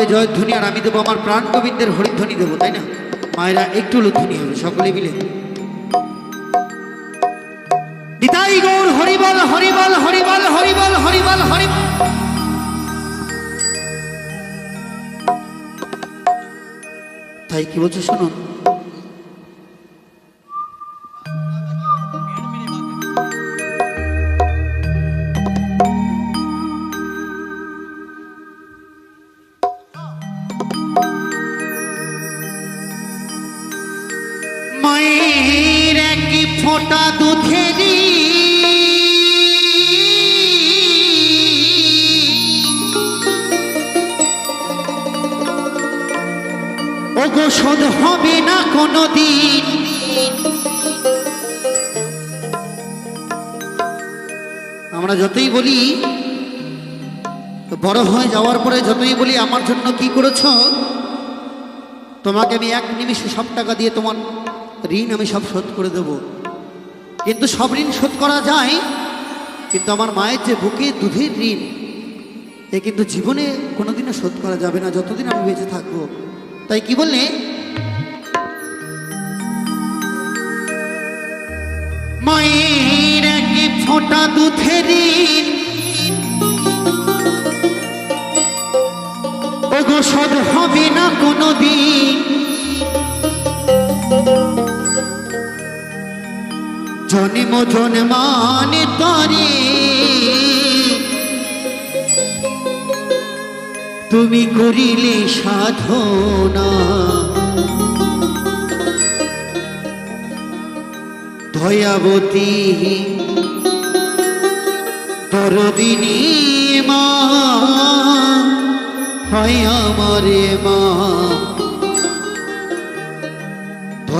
দেবে জয়ধ্বনি আর আমি দেবো আমার প্রাণ গোবিন্দের হরিধ্বনি দেবো, তাই না? মায়েরা একটু লুধ্বনি হবে, সকলে মিলে। তাই কি বলছো শুনুন দুধেরি হবে না আমরা যতই বলি, বড় হয়ে যাওয়ার পরে যতই বলি, আমার জন্য কি করেছ? তোমাকে আমি এক নিমিষে সব টাকা দিয়ে তোমার ঋণ আমি সব শোধ করে দেব। কিন্তু সব ঋণ শোধ করা যায়। কিন্তু আমার মায়ের যে বুকে দুধের ঋণ, এ কিন্তু জীবনে কোনোদিনও শোধ করা যাবে না, যতদিন আমি বেঁচে থাকব। তাই কি বললে? মায়ের এক ফোঁটা দুধের ঋণ। ওগো শোধ হবে না কোনো দিন জন্ম জন্মানে তরে। তুমি করিলে সাধনা। দয়াবতী তরদিনী মা হয় আমারে মা।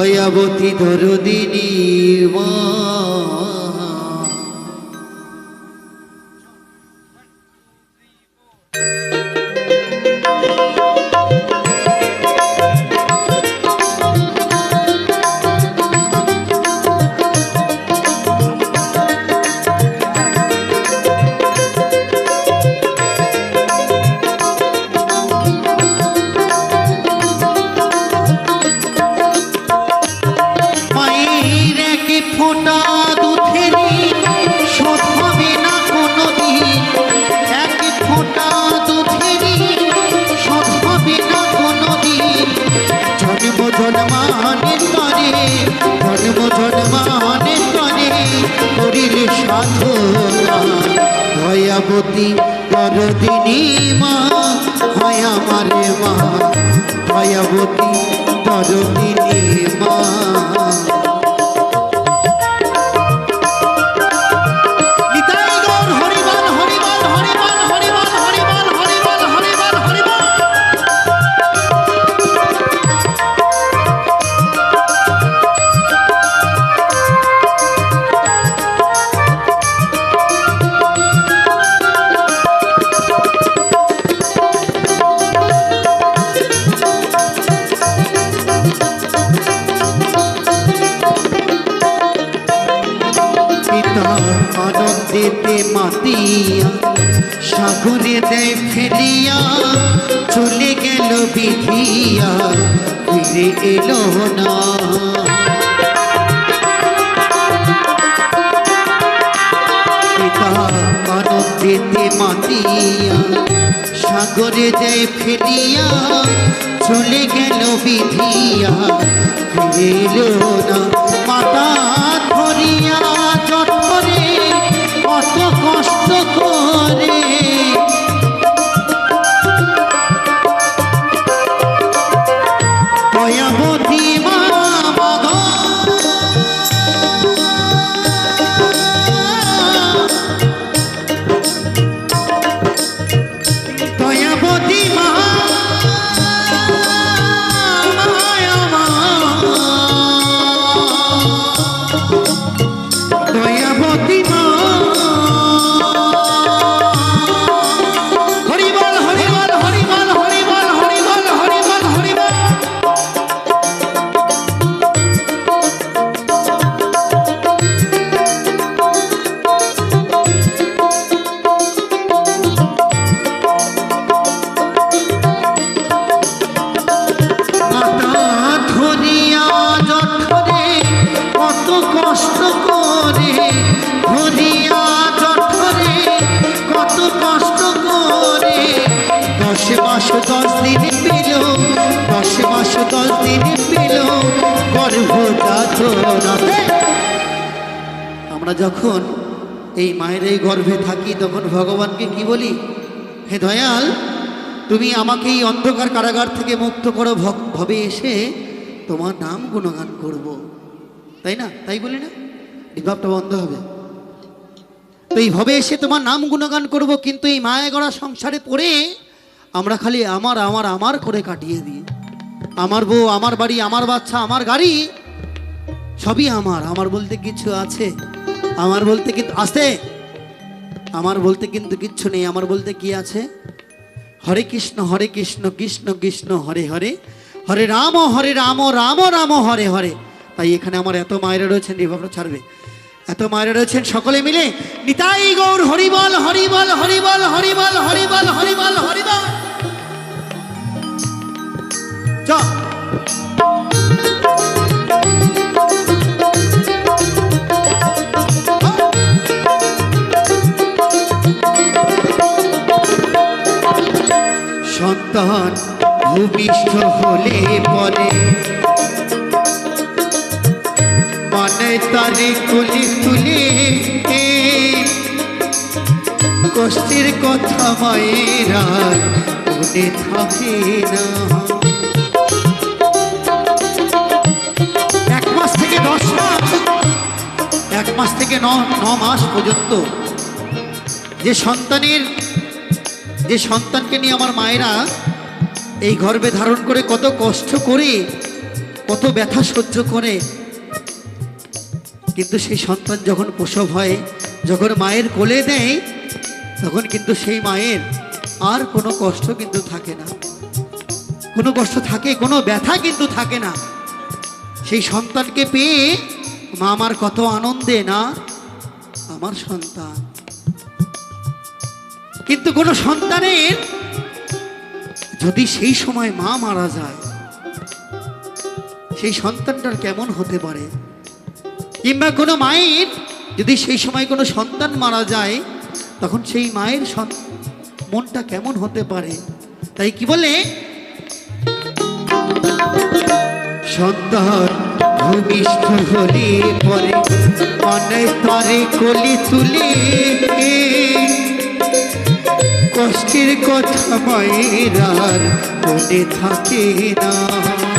দয়াবতী ধরুদিনী মা। দরদিনী মা হয় আমার মা দয়াবতী দরদিনী মাতিয়া। সাগরে দেয় ফেলিয়া চলে গেল বিধিয়া। ফিরে এলো না। আনন্দেতে মাতিয়া। সাগরে দেয় ফেলিয়া চলে গেল বিধিয়া। ফিরে এলো না। মাতা আমরা যখন এই মায়ের এই গর্ভে থাকি, তখন ভগবানকে কি বলি? হে দয়াল, তুমি আমাকে এই অন্ধকার কারাগার থেকে মুক্ত করো। ভবে এসে তোমার নাম গুণগান করব। তাই না? তাই বলি না? বিভাবটা বন্ধ হবে। তো এই ভবে এসে তোমার নাম গুণগান করব, কিন্তু এই মায়া গড়া সংসারে পড়ে আমরা খালি আমার আমার আমার করে কাটিয়ে দিই। আমার বউ, আমার বাড়ি, আমার বাচ্চা, আমার গাড়ি সবই আমার আমার বলতে কিছু আছে, আমার বলতে কিন্তু আছে, আমার বলতে কিন্তু কিচ্ছু নেই, আমার বলতে কি আছে? হরে কৃষ্ণ হরে কৃষ্ণ কৃষ্ণ কৃষ্ণ, হরে হরে হরে রাম হরে রাম রাম রাম, হরে হরে। তাই এখানে আমার এত মায়েরা রয়েছেন নির্ভাবনা ছাড়বে। এত মায়েরা রয়েছেন, সকলে মিলে নিতাই গৌর, হরিবল হরিবল হরিবল হরিবল। ভূমিষ্ঠ হলে পরে। মানে তারে কুলি তুলে কষ্টের কথা মায়েরা মনে থাকে না। এক মাস থেকে দশ মাস, এক মাস থেকে ন মাস পর্যন্ত যে সন্তানের, যে সন্তানকে নিয়ে আমার মায়েরা এই গর্ভে ধারণ করে কত কষ্ট করে, কত ব্যথা সহ্য করে। কিন্তু সেই সন্তান যখন প্রসব হয়, যখন মায়ের কোলে দেয় তখন কিন্তু সেই মায়ের আর কোনো কষ্ট কিন্তু থাকে না। কোনো কষ্ট থাকে, কোনো ব্যথা কিন্তু থাকে না। সেই সন্তানকে পেয়ে মা আমার কত আনন্দে, না, আমার সন্তান। কিন্তু কোনো সন্তানের যদি সেই সময় মা মারা যায়, সেই সন্তানটার কেমন হতে পারে? কিংবা কোনো মায়ের যদি সেই সময় কোনো সন্তান মারা যায়, তখন সেই মায়ের মনটা কেমন হতে পারে? তাই কি বলে? সন্তান ভূমিষ্ঠ হলে পরে অনেক তরে কলি তুলে কষ্টের কথা মায়ের আর মনে থাকে না।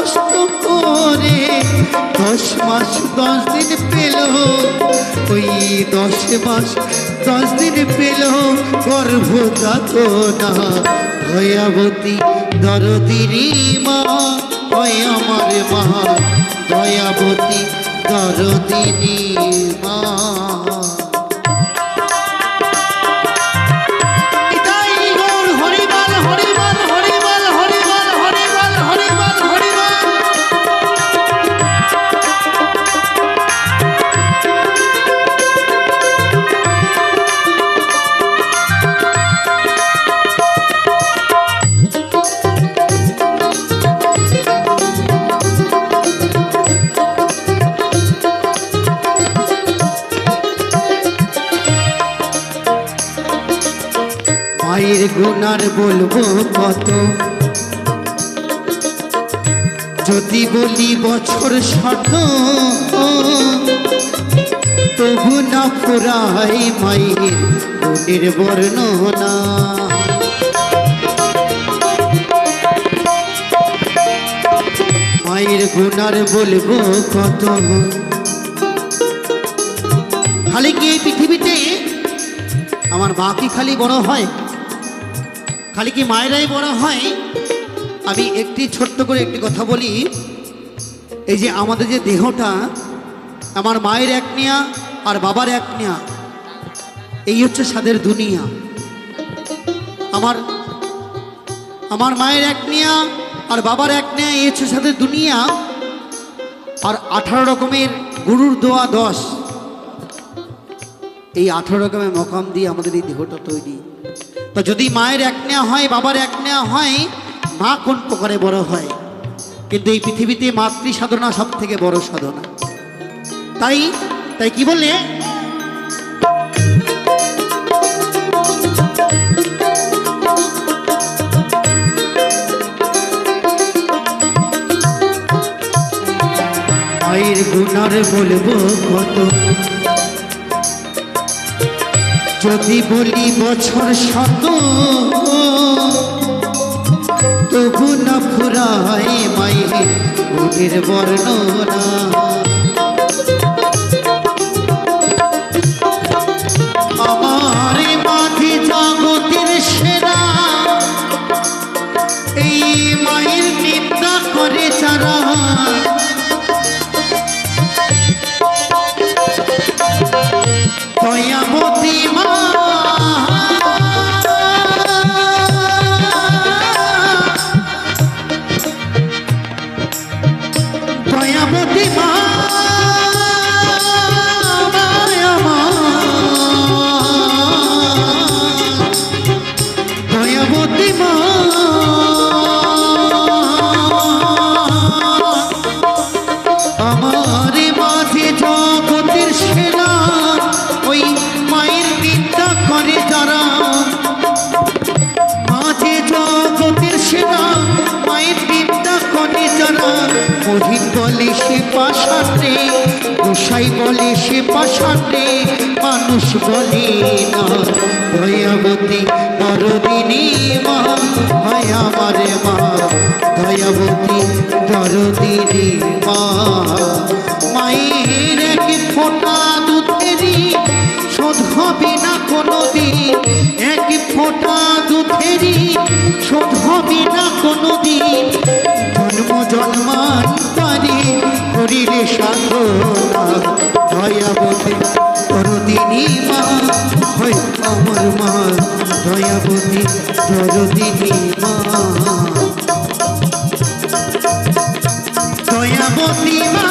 কষ্ট করে দশ মাস, দশ দিন পেল। ওই দশ মাস, দশ দিন পেল। দয়াবতী দরদিনী মা, হয় আমার মা। দয়াবতী দরদিনী মা। ওনার বলব কত? যদি বলি বছর শত, তবু না ফুরাই মায়ের গুণের বর্ণনা। মায়ের গুণার বলব কত? খালি কি পৃথিবীতে আমার বাকি খালি বড় হয়। খালি কি মায়েরাই বড় হয়? আমি একটি ছোট্ট করে একটি কথা বলি। এই যে আমাদের যে দেহটা, আমার মায়ের এক নেয়া আর বাবার এক নেয়া, এই হচ্ছে সাদের দুনিয়া। আমার আমার মায়ের এক নেয়া আর বাবার এক নেয়া, এই হচ্ছে সাদের দুনিয়া। আর আঠারো রকমের গুরুর দোয়া দশ। এই আঠারো রকমের মকাম দিয়ে আমাদের এই দেহটা তৈরি। তো যদি মায়ের এক নেওয়া হয়, বাবার এক নেওয়া হয়, মা কোন প্রকারে বড় হয়? কিন্তু এই পৃথিবীতে মাতৃ সাধনা সব থেকে বড় সাধনা। তাই তাই কি বললে? মায়ের গুণার বলব কত? যদি বলি বছর শত তবু না ফুরায় মায়ের ওদের বর্ণনা। পাশাতে মানুষ বলে না। দয়াবতী দরদিনী মা, হয় আমার মা। দয়াবতী দরদিনী মা, মায়ের এক ফোঁটা দুধেরই শোধ হবে না কোনো দিন এক ফোঁটা দুধেরই শোধ হবে না কোনো দিন জন্ম জন্মান্তরে করিলে সাধনা দয়াবতী ধরদিনী মা হয় আমার মা দয়াবতী ধরদিনী মা। দয়াবতী মা